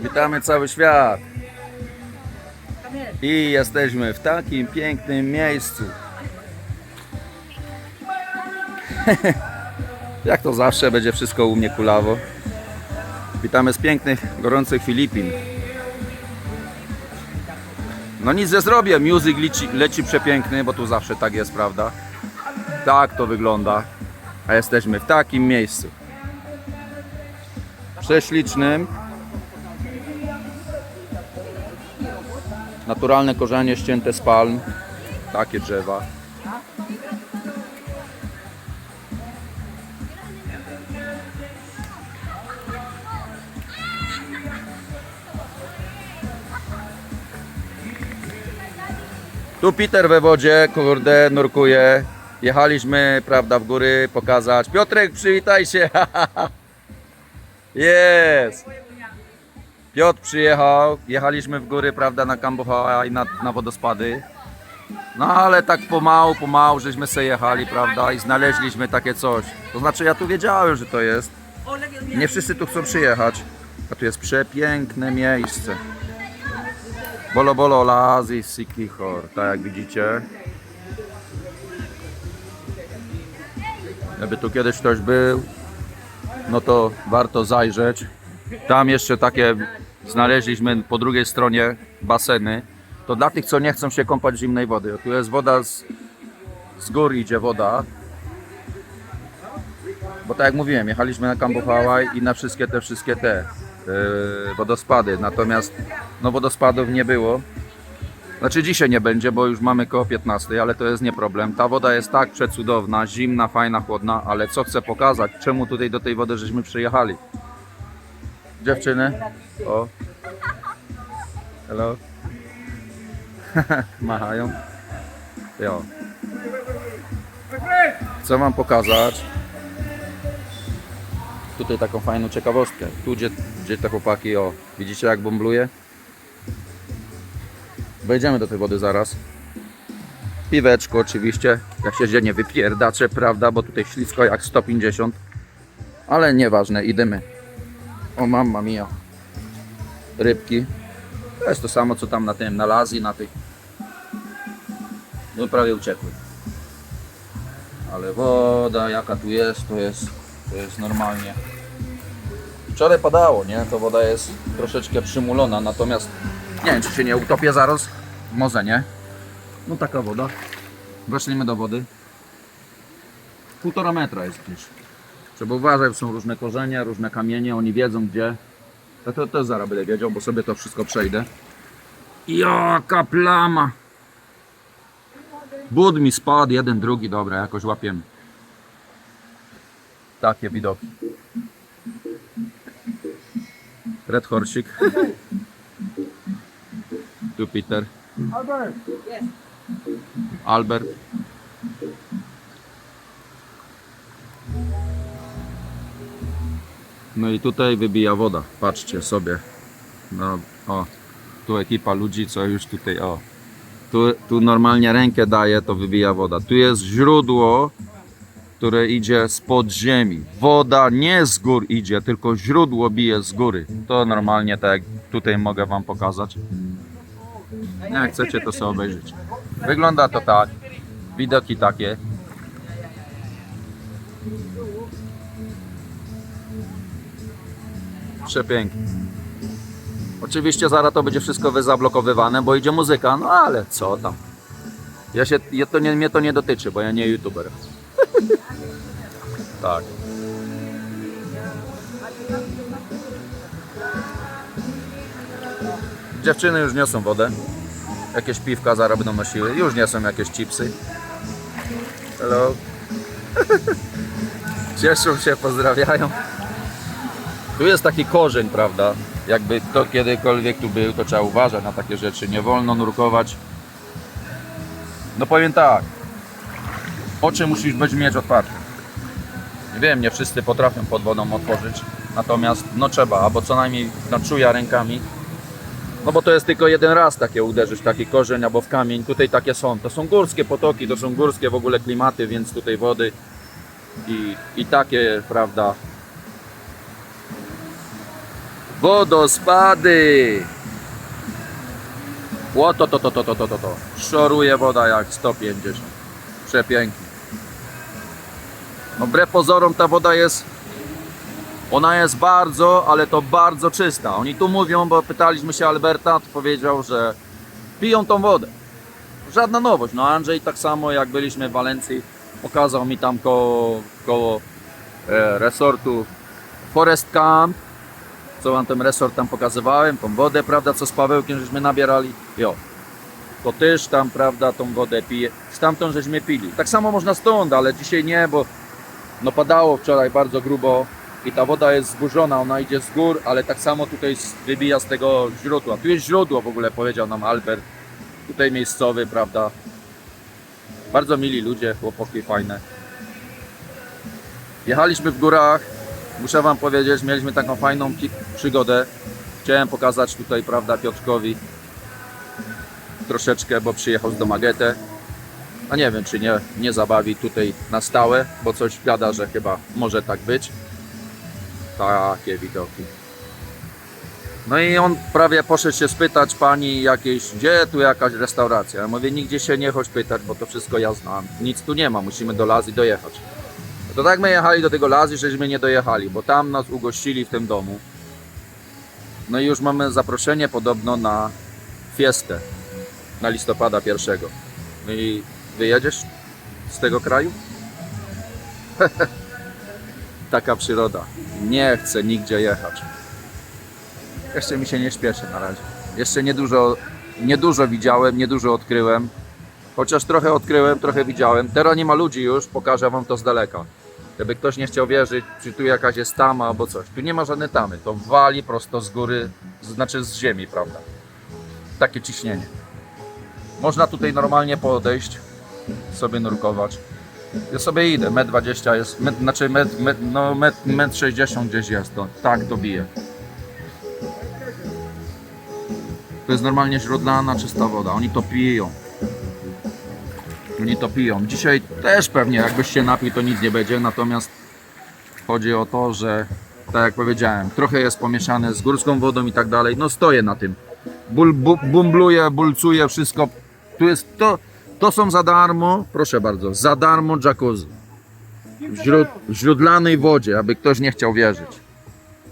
Witamy cały świat. I jesteśmy w takim pięknym miejscu. Jak to zawsze będzie wszystko u mnie kulawo. Witamy z pięknych, gorących Filipin. No nic nie zrobię, music leci, leci przepiękny, bo tu zawsze tak jest, prawda? Tak to wygląda. A jesteśmy w takim miejscu. Prześlicznym. Naturalne korzenie ścięte z palm. Takie drzewa. Tu Peter we wodzie, kurde, nurkuje. Jechaliśmy, prawda, w góry pokazać. Piotrek, przywitaj się. Jest. Piotr przyjechał, jechaliśmy w góry, prawda, na Kambucha i na, na wodospady. No ale tak pomału, pomału, żeśmy sobie jechali, prawda, i znaleźliśmy takie coś. To znaczy ja tu wiedziałem, że to jest. Nie wszyscy tu chcą przyjechać. A tu jest przepiękne miejsce. Bolo Bolo Lazy Sikihor, tak jak widzicie. Jakby tu kiedyś ktoś był, no to warto zajrzeć. Tam jeszcze takie znaleźliśmy po drugiej stronie baseny. To dla tych, co nie chcą się kąpać zimnej wody. Tu jest woda z, z gór idzie woda. Bo tak jak mówiłem, jechaliśmy na Campo Hawaii i na wszystkie te wszystkie te yy, wodospady. Natomiast no wodospadów nie było. Znaczy dzisiaj nie będzie, bo już mamy koło 15, ale to jest nie problem. Ta woda jest tak przecudowna, zimna, fajna, chłodna, ale co chcę pokazać, czemu tutaj do tej wody żeśmy przyjechali. Dziewczyny, o. Hello. Machają. Jo. Chcę wam pokazać tutaj taką fajną ciekawostkę. Tu gdzie, gdzie te chłopaki, o, widzicie jak bąbluje? Wejdziemy do tej wody zaraz. Piweczko oczywiście, jak się nie wypierdacze, prawda, bo tutaj ślisko jak 150. Ale nieważne, idziemy. O mamma mia. Rybki. To jest to samo co tam na tym, na Lazji, na tych. No prawie uciekły. Ale woda jaka tu jest, to jest, to jest normalnie. Wczoraj padało, nie? To woda jest troszeczkę przymulona, natomiast nie wiem, czy się nie utopię zaraz. Może nie. No taka woda. Weszliśmy do wody. Półtora metra jest gdzieś. Trzeba uważać, są różne korzenie, różne kamienie, oni wiedzą gdzie. Ja to też zaraz będę wiedział, bo sobie to wszystko przejdę. Jaka plama! Bud mi spadł, jeden, drugi, dobra, jakoś łapiemy. Takie widoki. Red Horsik. Tu Peter. Albert, Albert. No i tutaj wybija woda. Patrzcie sobie. No, o, tu ekipa ludzi, co już tutaj, o. Tu, tu normalnie rękę daje, to wybija woda. Tu jest źródło, które idzie spod ziemi. Woda nie z gór idzie, tylko źródło bije z góry. To normalnie tak tutaj mogę wam pokazać. Jak chcecie to sobie obejrzeć. Wygląda to tak. Widoki takie. Przepięknie. Oczywiście zaraz to będzie wszystko wyzablokowywane, bo idzie muzyka, no ale co tam. Ja się, ja to nie, mnie to nie dotyczy, bo ja nie youtuber. tak. Dziewczyny już niosą wodę. Jakieś piwka zaraz będą nosiły. Już nie są jakieś chipsy. Hello. Cieszą się, pozdrawiają. Tu jest taki korzeń, prawda? Jakby to kiedykolwiek tu był, to trzeba uważać na takie rzeczy. Nie wolno nurkować. No powiem tak. Oczy musisz być mieć otwarte. Wiem, nie wszyscy potrafią pod wodą otworzyć. Natomiast no trzeba, albo co najmniej na czuja rękami. No bo to jest tylko jeden raz takie uderzyć, taki korzeń albo w kamień. Tutaj takie są. To są górskie potoki, to są górskie w ogóle klimaty, więc tutaj wody i, i takie, prawda, Wodospady! Łoto to to to to to to to. Szoruje woda jak 150. Przepięknie. Wbrew pozorom ta woda jest ona jest bardzo, ale to bardzo czysta. Oni tu mówią, bo pytaliśmy się Alberta, to powiedział, że piją tą wodę. Żadna nowość. No Andrzej tak samo jak byliśmy w Walencji, pokazał mi tam koło, koło e, resortu Forest Camp, co wam ten resort tam pokazywałem, tą wodę, prawda, co z Pawełkiem żeśmy nabierali. Jo. To też tam, prawda, tą wodę pije. Stamtąd żeśmy pili. Tak samo można stąd, ale dzisiaj nie, bo no padało wczoraj bardzo grubo i ta woda jest zburzona, ona idzie z gór, ale tak samo tutaj wybija z tego źródła. Tu jest źródło w ogóle, powiedział nam Albert. Tutaj miejscowy, prawda. Bardzo mili ludzie, chłopaki fajne. Jechaliśmy w górach, muszę wam powiedzieć, mieliśmy taką fajną przygodę. Chciałem pokazać tutaj, prawda, Piotrkowi troszeczkę, bo przyjechał z Domagetę. A nie wiem, czy nie, nie zabawi tutaj na stałe, bo coś gada, że chyba może tak być. Takie widoki. No i on prawie poszedł się spytać pani jakiejś, gdzie tu jakaś restauracja. Ja mówię, nigdzie się nie chodź pytać, bo to wszystko ja znam. Nic tu nie ma, musimy do Lazji dojechać. To tak my jechali do tego Lazji, żeśmy nie dojechali, bo tam nas ugościli w tym domu. No i już mamy zaproszenie podobno na fiestę na listopada pierwszego. No i wyjedziesz z tego kraju? Taka przyroda. Nie chcę nigdzie jechać. Jeszcze mi się nie śpieszy na razie. Jeszcze niedużo, niedużo widziałem, niedużo odkryłem. Chociaż trochę odkryłem, trochę widziałem. Teraz nie ma ludzi już, pokażę wam to z daleka. Gdyby ktoś nie chciał wierzyć, czy tu jakaś jest tama albo coś. Tu nie ma żadnej tamy. To wali prosto z góry, znaczy z ziemi, prawda? Takie ciśnienie. Można tutaj normalnie podejść, sobie nurkować. Ja sobie idę, metr 20 jest, met, znaczy metr, met, no metr, metr 60 gdzieś jest, to tak to bije. To jest normalnie źródlana, czysta woda, oni to piją. Oni to piją. Dzisiaj też pewnie jakbyś się napił, to nic nie będzie, natomiast chodzi o to, że tak jak powiedziałem, trochę jest pomieszane z górską wodą i tak dalej, no stoję na tym. Ból, bu, bumbluje, bulcuje, wszystko. Tu jest to, to są za darmo, proszę bardzo, za darmo jacuzzi. W źród, w źródlanej wodzie, aby ktoś nie chciał wierzyć.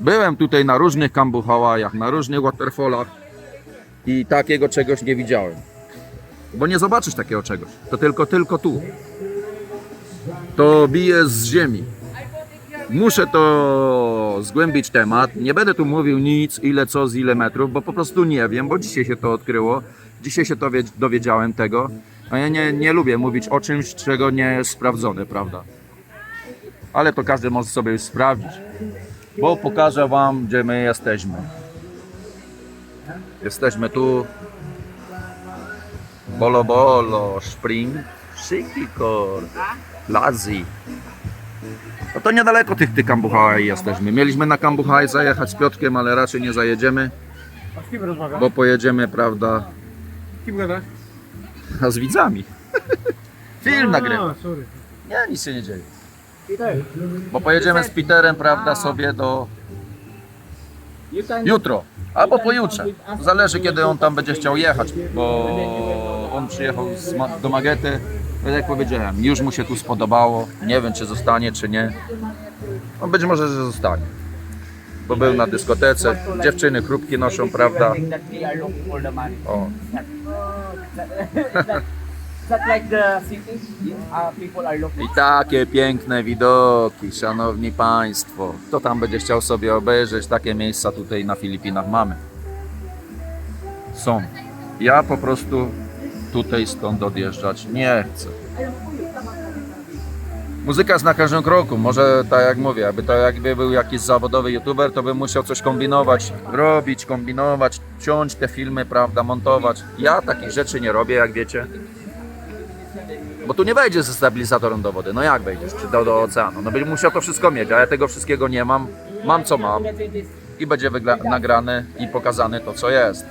Byłem tutaj na różnych Kambu Hawajach, na różnych waterfallach i takiego czegoś nie widziałem. Bo nie zobaczysz takiego czegoś. To tylko, tylko tu. To bije z ziemi. Muszę to zgłębić temat. Nie będę tu mówił nic, ile co, z ile metrów, bo po prostu nie wiem, bo dzisiaj się to odkryło. Dzisiaj się to wie- dowiedziałem tego. A ja nie, nie lubię mówić o czymś, czego nie jest sprawdzone, prawda? Ale to każdy może sobie sprawdzić. Bo pokażę wam, gdzie my jesteśmy. Jesteśmy tu. Bolo Bolo, Spring, Sikikor, Lazi. No to niedaleko tych, tych Kambuchaj jesteśmy. Mieliśmy na Kambuchaj zajechać z Piotrkiem, ale raczej nie zajedziemy, A z kim rozmawiasz? bo pojedziemy, prawda, Z kim gadasz? a z widzami. Film nagrywam. A, sorry. Nie, nic się nie dzieje. Peter, Bo pojedziemy z Peterem, prawda, sobie do you can... jutro. Albo pojutrze. Zależy kiedy on tam będzie chciał jechać, bo on przyjechał Ma- do Magety. Tak jak powiedziałem, już mu się tu spodobało. Nie wiem czy zostanie, czy nie. No być może, że zostanie. Bo był na dyskotece. Dziewczyny chrupki noszą, prawda? O. I takie piękne widoki, szanowni państwo. Kto tam będzie chciał sobie obejrzeć, takie miejsca tutaj na Filipinach mamy. Są. Ja po prostu tutaj stąd odjeżdżać nie chcę. Muzyka jest na każdym kroku. Może tak jak mówię, aby to jakby był jakiś zawodowy youtuber, to bym musiał coś kombinować, robić, kombinować, ciąć te filmy, prawda, montować. Ja takich rzeczy nie robię, jak wiecie. Bo tu nie wejdziesz ze stabilizatorem do wody. No jak wejdziesz? Czy do, do oceanu? No będziesz musiał to wszystko mieć, a ja tego wszystkiego nie mam. Mam co mam i będzie nagrane i pokazane to co jest.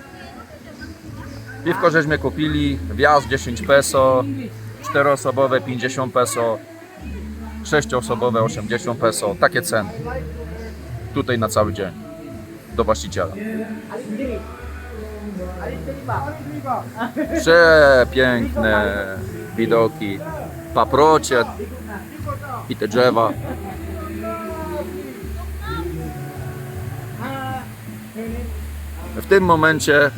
Piwko żeśmy kupili, wjazd 10 peso, 4-osobowe 50 peso, 6-osobowe 80 peso, takie ceny. Tutaj na cały dzień. do właściciela. Przepiękne widoki, paprocie i te drzewa. W tym momencie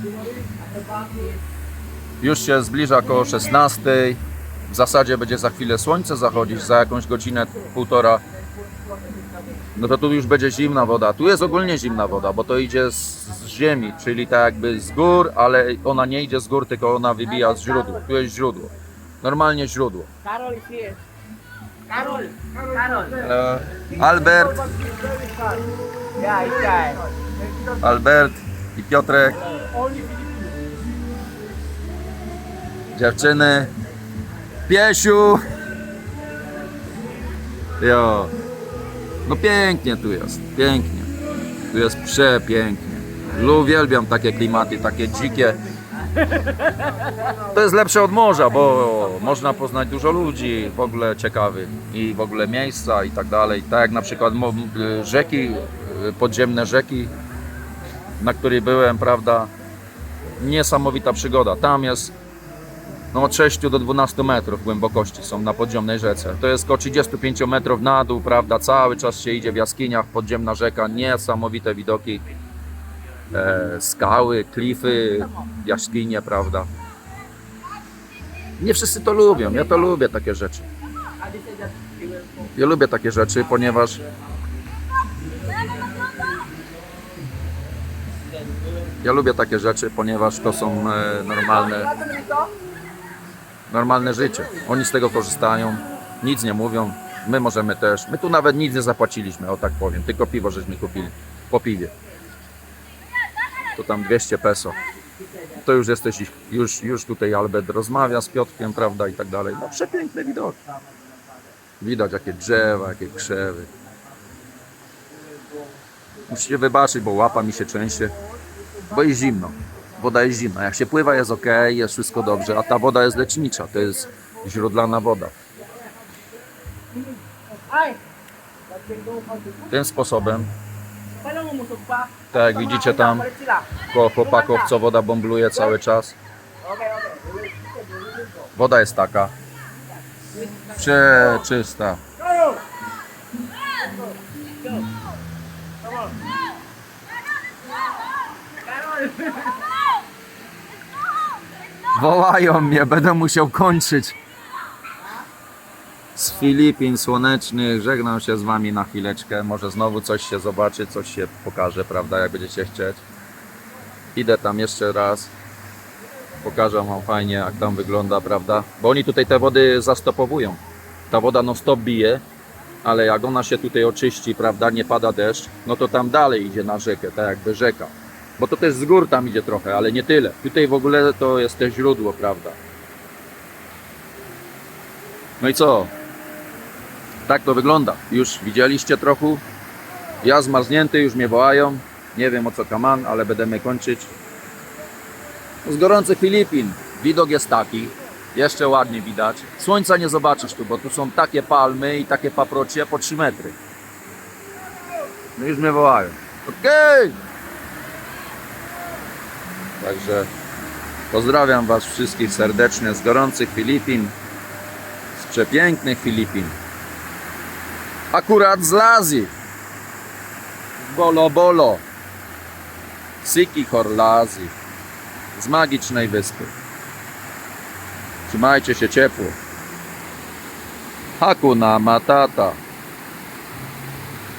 już się zbliża koło 16. W zasadzie będzie za chwilę słońce zachodzić, za jakąś godzinę, półtora. No to tu już będzie zimna woda. Tu jest ogólnie zimna woda, bo to idzie z, z ziemi, czyli tak jakby z gór, ale ona nie idzie z gór, tylko ona wybija z źródła. Tu jest źródło. Normalnie źródło. Carol is here. Carol. Carol. Albert. Albert i Piotrek. Dziewczyny. Piesiu. Jo. No pięknie tu jest, pięknie. Tu jest przepięknie. Uwielbiam takie klimaty, takie dzikie. To jest lepsze od morza, bo można poznać dużo ludzi w ogóle ciekawych i w ogóle miejsca i tak dalej. Tak jak na przykład rzeki, podziemne rzeki, na której byłem, prawda? Niesamowita przygoda. Tam jest no, od 6 do 12 metrów głębokości są na podziemnej rzece. To jest około 35 metrów na dół, prawda? Cały czas się idzie w jaskiniach, podziemna rzeka, niesamowite widoki. E, skały, klify, jaskinie, prawda? Nie wszyscy to lubią, ja to lubię takie rzeczy. Ja lubię takie rzeczy, ponieważ ja lubię takie rzeczy, ponieważ to są e, normalne? Normalne życie. Oni z tego korzystają, nic nie mówią, my możemy też. My tu nawet nic nie zapłaciliśmy, o tak powiem, tylko piwo żeśmy kupili, po piwie. To tam 200 peso. To już jesteś, już, już tutaj Albert rozmawia z Piotrkiem, prawda, i tak dalej. No przepiękne widoki. Widać jakie drzewa, jakie krzewy. Musicie wybaczyć, bo łapa mi się częściej, bo jest zimno. Woda jest zimna. Jak się pływa jest ok, jest wszystko dobrze, a ta woda jest lecznicza, to jest źródlana woda. Tym sposobem, tak jak widzicie tam koło chłopaków, co woda bombluje cały czas. Woda jest taka przeczysta. Wołają mnie, będę musiał kończyć. Z Filipin słonecznych żegnam się z Wami na chwileczkę. Może znowu coś się zobaczy, coś się pokaże, prawda, jak będziecie chcieć. Idę tam jeszcze raz. Pokażę Wam fajnie, jak tam wygląda, prawda? Bo oni tutaj te wody zastopowują. Ta woda non stop bije, ale jak ona się tutaj oczyści, prawda, nie pada deszcz, no to tam dalej idzie na rzekę, tak jakby rzeka. Bo to też z gór tam idzie trochę, ale nie tyle. Tutaj w ogóle to jest te źródło, prawda? No i co? Tak to wygląda. Już widzieliście trochę. Ja zmarznięty, już mnie wołają. Nie wiem o co kaman, ale będziemy kończyć. Z gorących Filipin. Widok jest taki. Jeszcze ładnie widać. Słońca nie zobaczysz tu, bo tu są takie palmy i takie paprocie po 3 metry. No już mnie wołają. Okej! Także pozdrawiam Was wszystkich serdecznie z gorących Filipin. Z przepięknych Filipin. Akurat z Lazji. Bolo Bolo. Siki Horlazi. Z magicznej wyspy. Trzymajcie się ciepło. Hakuna Matata.